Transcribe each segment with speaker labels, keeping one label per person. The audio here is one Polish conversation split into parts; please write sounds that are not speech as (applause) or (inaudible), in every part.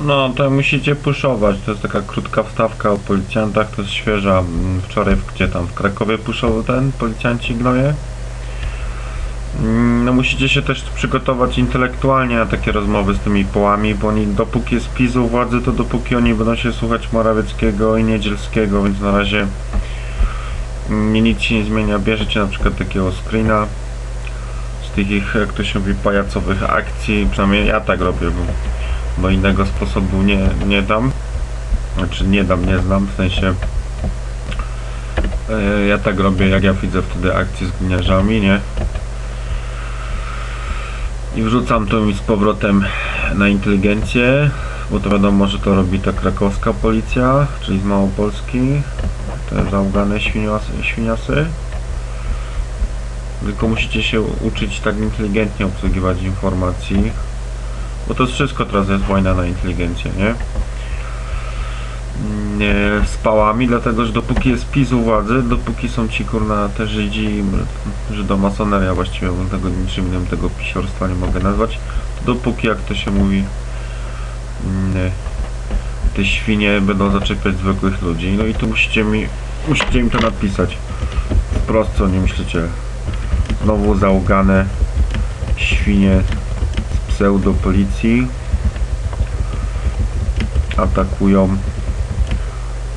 Speaker 1: No, to musicie puszować. To jest taka krótka wstawka o policjantach, to jest świeża. Mm, Wczoraj, gdzie tam, w Krakowie puszował ten, policjanci gnoje. Mm, No musicie się też przygotować intelektualnie na takie rozmowy z tymi połami, bo oni dopóki jest PiS u władzy, to dopóki oni będą się słuchać Morawieckiego i Niedzielskiego, więc na razie mm, nic się nie zmienia. Bierzecie na przykład takiego screena z tych jak to się mówi, pajacowych akcji, przynajmniej ja tak robię, bo, bo innego sposobu nie, nie dam. Znaczy nie dam, nie znam, w sensie e, ja tak robię, jak ja widzę wtedy akcje z gliniarzami, nie? I wrzucam to mi z powrotem na inteligencję, bo to wiadomo, że to robi ta krakowska policja, czyli z Małopolski, te załgane świniasy, świniasy. Tylko musicie się uczyć tak inteligentnie obsługiwać informacji, bo to wszystko teraz jest wojna na inteligencję, nie? Nie, z pałami, dlatego że dopóki jest PiS u władzy, dopóki są ci kurna te Żydzi, Żydomasoneria właściwie, bo tego niczym innym tego pisiorstwa nie mogę nazwać, dopóki jak to się mówi mm, te świnie będą zaczepiać zwykłych ludzi, no i tu musicie mi, musicie im to napisać. Wprost co nie myślicie. Znowu załgane świnie pseudopolicji. Atakują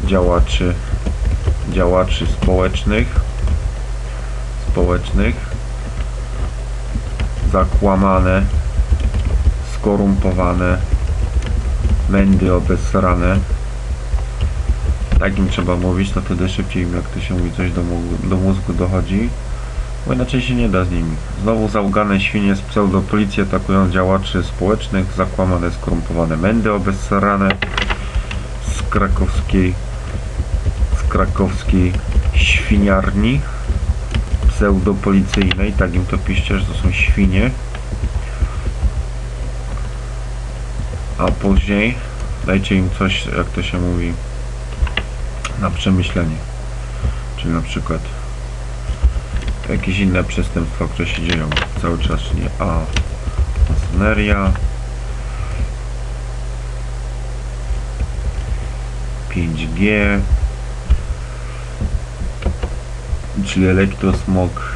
Speaker 1: działaczy działaczy społecznych społecznych zakłamane skorumpowane mędy obesrane. Tak im trzeba mówić, no wtedy szybciej jak to się mówi coś do, do mózgu dochodzi bo inaczej się nie da z nimi. Znowu załgane świnie z pseudopolicji atakują działaczy społecznych, zakłamane, skorumpowane mędy obesrane z krakowskiej z krakowskiej świniarni pseudopolicyjnej, tak im to piszcie, że to są świnie. A później dajcie im coś, jak to się mówi, na przemyślenie. Czyli na przykład jakieś inne przestępstwa, które się dzieją. Cały czas, czyli A. Masoneria. 5G czyli elektrosmog.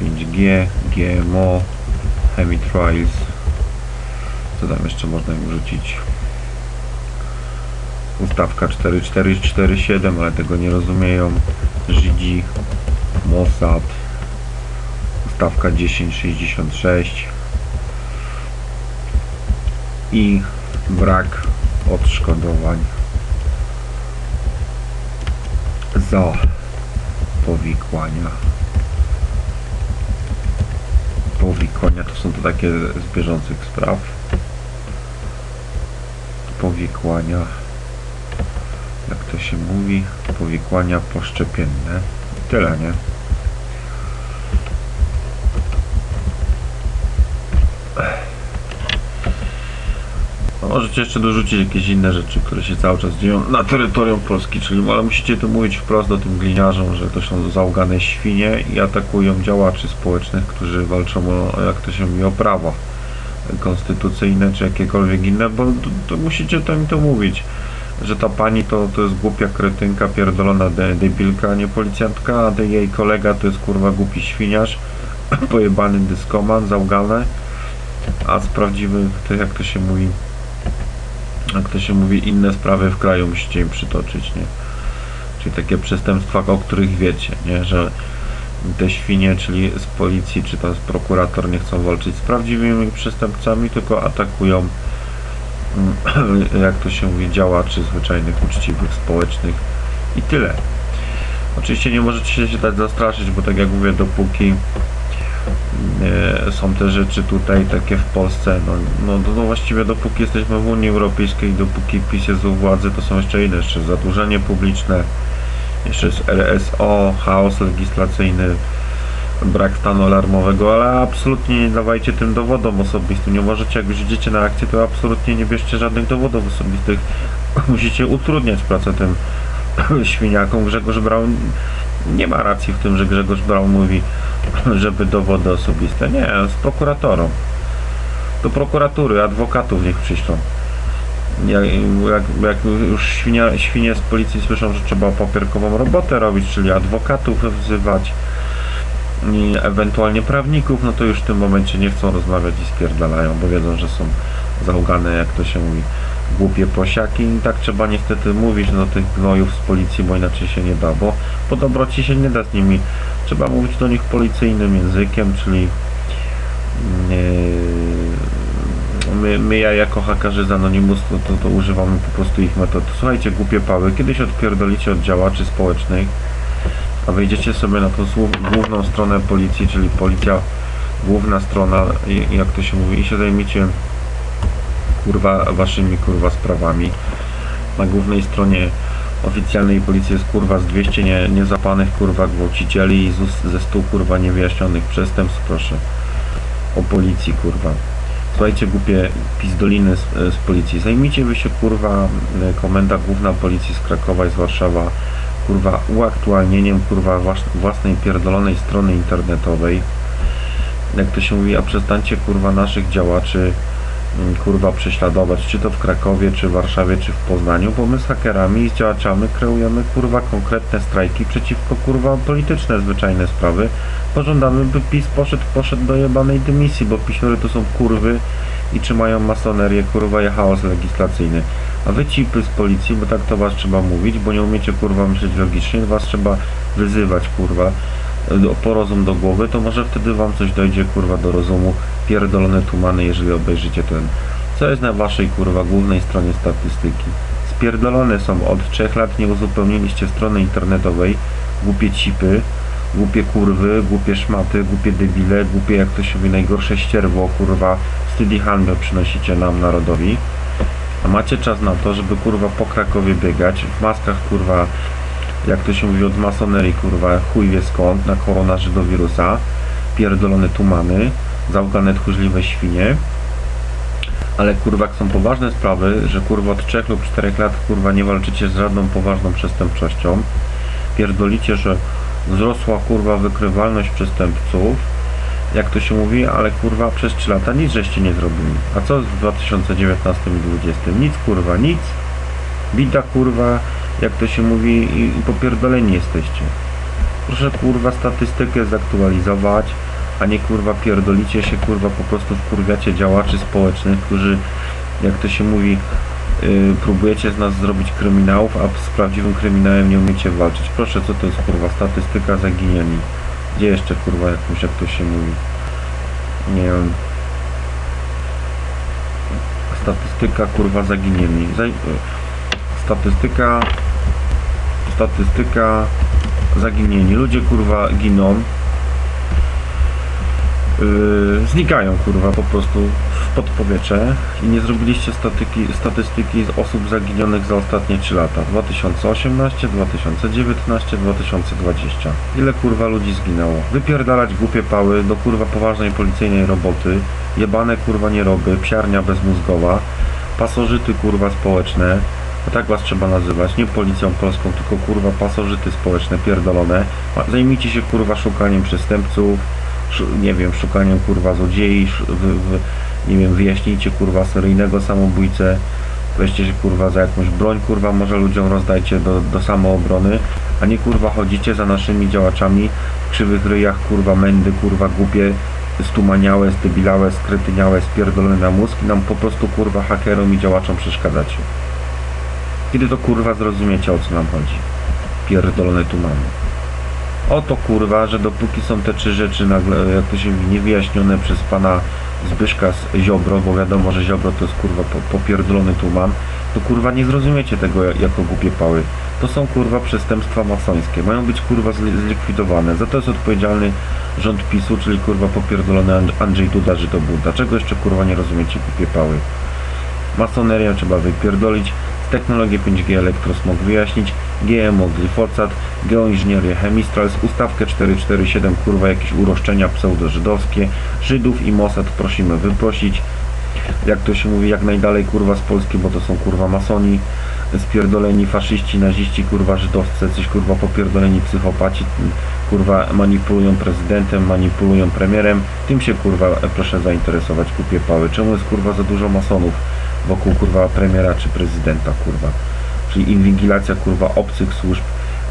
Speaker 1: 5G, GMO Chemitrials co tam jeszcze można im wrzucić ustawka 4447 ale tego nie rozumieją. Żydzi Mossad stawka 1066 i brak odszkodowań za powikłania. Powikłania to są to takie z bieżących spraw. Powikłania jak to się mówi powikłania poszczepienne. Tyle, nie? Możecie jeszcze dorzucić jakieś inne rzeczy, które się cały czas dzieją na terytorium Polski, czyli ale musicie to mówić wprost do tym gliniarzom, że to są załgane świnie i atakują działaczy społecznych, którzy walczą o, jak to się mówi, o prawa konstytucyjne czy jakiekolwiek inne, bo to, to musicie to im to mówić że ta pani to, to jest głupia kretynka, pierdolona de, debilka, a nie policjantka, a ten jej kolega to jest kurwa głupi świniarz, (clears throat) pojebany dyskoman, załgane, a z prawdziwych, to jak to się mówi, jak to się mówi, inne sprawy w kraju musicie im przytoczyć, nie? Czyli takie przestępstwa, o których wiecie, nie? Że te świnie, czyli z policji, czy tam z prokurator nie chcą walczyć z prawdziwymi przestępcami, tylko atakują (clears throat) jak to się mówi, działaczy zwyczajnych, uczciwych, społecznych i tyle. Oczywiście nie możecie się dać zastraszyć, bo tak jak mówię, dopóki są te rzeczy tutaj takie w Polsce, no, no, no właściwie dopóki jesteśmy w Unii Europejskiej, dopóki PiS jest u władzy, to są jeszcze inne, jeszcze zadłużenie publiczne, jeszcze jest RSO, chaos legislacyjny, brak stanu alarmowego, ale absolutnie nie dawajcie tym dowodom osobistym. Nie możecie, jak już idziecie na akcję, to absolutnie nie bierzcie żadnych dowodów osobistych. (laughs) Musicie utrudniać pracę tym (laughs) świniakom. Grzegorz Braun nie ma racji w tym, że Grzegorz Braun mówi, (laughs) żeby dowody osobiste. Nie, z prokuratorą. do prokuratury, adwokatów niech przyślą. Jak, jak, jak już świnia, świnie z policji słyszą, że trzeba papierkową robotę robić, czyli adwokatów wzywać i ewentualnie prawników, no to już w tym momencie nie chcą rozmawiać i spierdalają, bo wiedzą, że są załugane, jak to się mówi, głupie prosiaki i tak trzeba niestety mówić do tych gnojów z policji, bo inaczej się nie da, bo po dobroci się nie da z nimi. Trzeba mówić do nich policyjnym językiem, czyli yy, my, my ja jako hakerzy z Anonymous to, to, to używamy po prostu ich metod. Słuchajcie, głupie pały, kiedyś odpierdolicie od działaczy społecznych, a wejdziecie sobie na tą główną stronę policji, czyli policja, główna strona, jak to się mówi, i się zajmiecie kurwa waszymi kurwa sprawami. Na głównej stronie oficjalnej policji jest kurwa z 200 nie, niezapanych kurwa gwałcicieli i ze 100 kurwa niewyjaśnionych przestępstw, proszę. O policji kurwa. Słuchajcie głupie pizdoliny z, z policji. Zajmijcie wy się kurwa e, komenda główna policji z Krakowa i z Warszawa kurwa uaktualnieniem kurwa własnej pierdolonej strony internetowej. Jak to się mówi, a przestańcie kurwa naszych działaczy kurwa prześladować, czy to w Krakowie, czy w Warszawie, czy w Poznaniu, bo my z hakerami i z działaczami kreujemy kurwa konkretne strajki przeciwko kurwa polityczne zwyczajne sprawy. Pożądamy by PiS poszedł, poszedł do jebanej dymisji, bo pisiory to są kurwy i trzymają masonerię kurwa i chaos legislacyjny. A wy cipy z policji, bo tak to was trzeba mówić, bo nie umiecie kurwa myśleć logicznie, was trzeba wyzywać kurwa po rozum do głowy, to może wtedy wam coś dojdzie kurwa do rozumu pierdolone tumany, jeżeli obejrzycie ten. Co jest na waszej kurwa głównej stronie statystyki? Spierdolone są od trzech lat, nie uzupełniliście strony internetowej, głupie cipy, głupie kurwy, głupie szmaty, głupie debile, głupie jak to się mówi najgorsze ścierwo, kurwa, wstyd i hańbę przynosicie nam narodowi. A macie czas na to, żeby kurwa po Krakowie biegać, w maskach kurwa, jak to się mówi od masonerii kurwa, chuj wie skąd, na korona żydowirusa, pierdolone tumany, załgane tchórzliwe świnie. Ale kurwa, jak są poważne sprawy, że kurwa od 3 lub 4 lat kurwa nie walczycie z żadną poważną przestępczością, pierdolicie, że wzrosła kurwa wykrywalność przestępców, jak to się mówi, ale kurwa przez 3 lata nic żeście nie zrobili. A co w 2019 i 2020? Nic kurwa, nic. Bida kurwa, jak to się mówi i, i popierdoleni jesteście. Proszę kurwa statystykę zaktualizować, a nie kurwa pierdolicie się kurwa po prostu wkurwiacie działaczy społecznych, którzy jak to się mówi yy, próbujecie z nas zrobić kryminałów, a z prawdziwym kryminałem nie umiecie walczyć. Proszę, co to jest kurwa statystyka zaginieni? Gdzie jeszcze kurwa jakąś, jak to się mówi? Nie wiem. Statystyka kurwa zaginieni. Zaj... Statystyka statystyka zaginieni. Ludzie kurwa giną. Yy, znikają kurwa po prostu w podpowietrze. I nie zrobiliście statyki, statystyki z osób zaginionych za ostatnie 3 lata. 2018, 2019, 2020 ile kurwa ludzi zginęło? Wypierdalać głupie pały do kurwa poważnej policyjnej roboty. Jebane kurwa nieroby, psiarnia bezmózgowa. Pasożyty kurwa społeczne bo tak was trzeba nazywać, nie policją polską, tylko kurwa pasożyty społeczne pierdolone. Zajmijcie się kurwa szukaniem przestępców, nie wiem, szukaniem kurwa złodziei, wy, nie wiem, wyjaśnijcie kurwa seryjnego samobójcę, weźcie się kurwa za jakąś broń, kurwa może ludziom rozdajcie do, do samoobrony, a nie kurwa chodzicie za naszymi działaczami w krzywych ryjach, kurwa mędy, kurwa głupie, stumaniałe, zdebilałe, skretyniałe, spierdolone na mózg i nam po prostu kurwa hakerom i działaczom przeszkadzacie. Kiedy to kurwa zrozumiecie o co nam chodzi? Pierdolone tu mamy. Oto kurwa, że dopóki są te trzy rzeczy nagle, jak to się mówi, niewyjaśnione przez pana Zbyszka z Ziobro, bo wiadomo, że Ziobro to jest kurwa po- popierdolony tuman, to kurwa nie zrozumiecie tego ja- jako głupie pały. To są kurwa przestępstwa masońskie. Mają być kurwa zli- zlikwidowane. Za to jest odpowiedzialny rząd PiSu, czyli kurwa popierdolony And- Andrzej Duda, Żydobuda. Czego jeszcze kurwa nie rozumiecie głupie pały? Masonerię trzeba wypierdolić, technologię 5G elektrosmog wyjaśnić, GMO glifosat, geoinżynierię chemistrals, ustawkę 447, kurwa jakieś uroszczenia pseudo-żydowskie, Żydów i Mossad prosimy wyprosić, jak to się mówi, jak najdalej kurwa z Polski, bo to są kurwa masoni, spierdoleni faszyści, naziści, kurwa żydowscy, coś kurwa popierdoleni psychopaci, kurwa manipulują prezydentem, manipulują premierem, tym się kurwa proszę zainteresować kupie pały. Czemu jest kurwa za dużo masonów wokół kurwa premiera czy prezydenta kurwa? Czyli inwigilacja kurwa obcych służb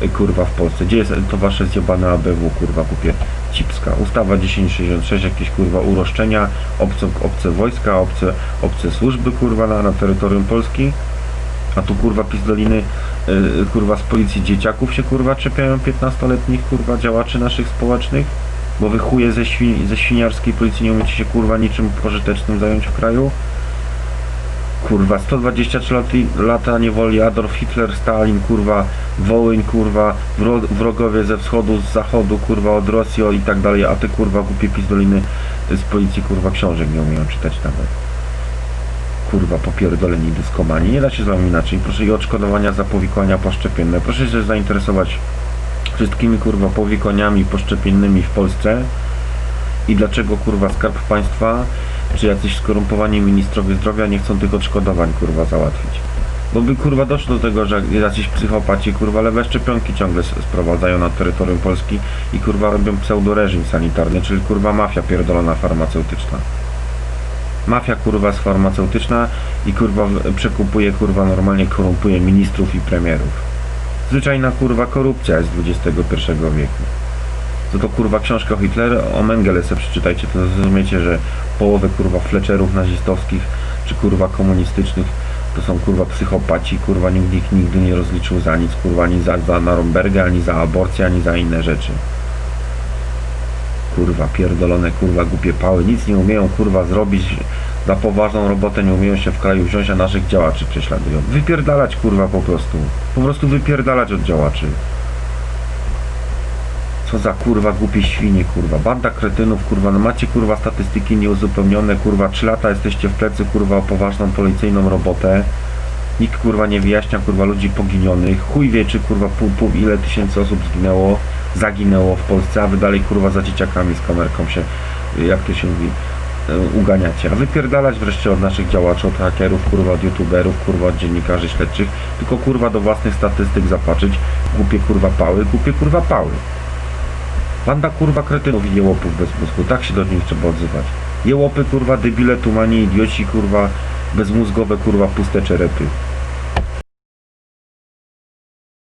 Speaker 1: y, kurwa w Polsce. Gdzie jest to wasze zjebane ABW kurwa kupie cipska? Ustawa 1066, jakieś kurwa uroszczenia, obce, obce wojska, obce, obce służby kurwa na, na terytorium Polski. A tu kurwa pizdoliny y, kurwa z policji dzieciaków się kurwa czepiają 15-letnich kurwa działaczy naszych społecznych. Bo wy chuje ze, świn, ze świniarskiej policji nie umiecie się kurwa niczym pożytecznym zająć w kraju. Kurwa, 123 lata, lata niewoli Adolf Hitler, Stalin, kurwa, Wołyń, kurwa, wro, wrogowie ze wschodu, z zachodu, kurwa, od Rosji i tak dalej, a te kurwa głupie pizdoliny z policji, kurwa, książek nie umieją czytać nawet. Kurwa, popierdoleni dyskomani. Nie da się z wami inaczej. Proszę i odszkodowania za powikłania poszczepienne. Proszę się zainteresować wszystkimi, kurwa, powikłaniami poszczepiennymi w Polsce i dlaczego, kurwa, Skarb Państwa czy jacyś skorumpowani ministrowie zdrowia nie chcą tych odszkodowań kurwa załatwić. Bo by kurwa doszło do tego, że jacyś psychopaci kurwa lewe szczepionki ciągle sprowadzają na terytorium Polski i kurwa robią pseudoreżim sanitarny, czyli kurwa mafia pierdolona farmaceutyczna. Mafia kurwa jest farmaceutyczna i kurwa przekupuje kurwa normalnie korumpuje ministrów i premierów. Zwyczajna kurwa korupcja jest XXI wieku. To to kurwa książka o o Mengele sobie przeczytajcie, to zrozumiecie, że połowę kurwa fleczelów nazistowskich czy kurwa komunistycznych to są kurwa psychopaci, kurwa nikt ich nigdy nie rozliczył za nic, kurwa ani za, za ani za aborcję, ani za inne rzeczy. Kurwa, pierdolone, kurwa, głupie pały, nic nie umieją kurwa zrobić, za poważną robotę nie umieją się w kraju wziąć, a naszych działaczy prześladują. Wypierdalać kurwa po prostu. Po prostu wypierdalać od działaczy. Co za kurwa głupie świnie, kurwa. Banda kretynów, kurwa. No macie kurwa statystyki nieuzupełnione, kurwa. 3 lata jesteście w plecy, kurwa, o poważną policyjną robotę. Nikt kurwa nie wyjaśnia kurwa ludzi poginionych. Chuj wie czy kurwa pół, pół ile tysięcy osób zginęło, zaginęło w Polsce, a wy dalej kurwa za dzieciakami z kamerką się, jak to się mówi, e, uganiacie. A wypierdalać wreszcie od naszych działaczy, od hakerów, kurwa, od youtuberów, kurwa, od dziennikarzy śledczych, tylko kurwa do własnych statystyk zapatrzyć. Głupie kurwa pały, głupie kurwa pały. Banda kurwa kretynów i jełopów bez mózgu, tak się do nich trzeba odzywać. Jełopy kurwa, debile, tumani, idioci kurwa, bezmózgowe kurwa, puste czerepy.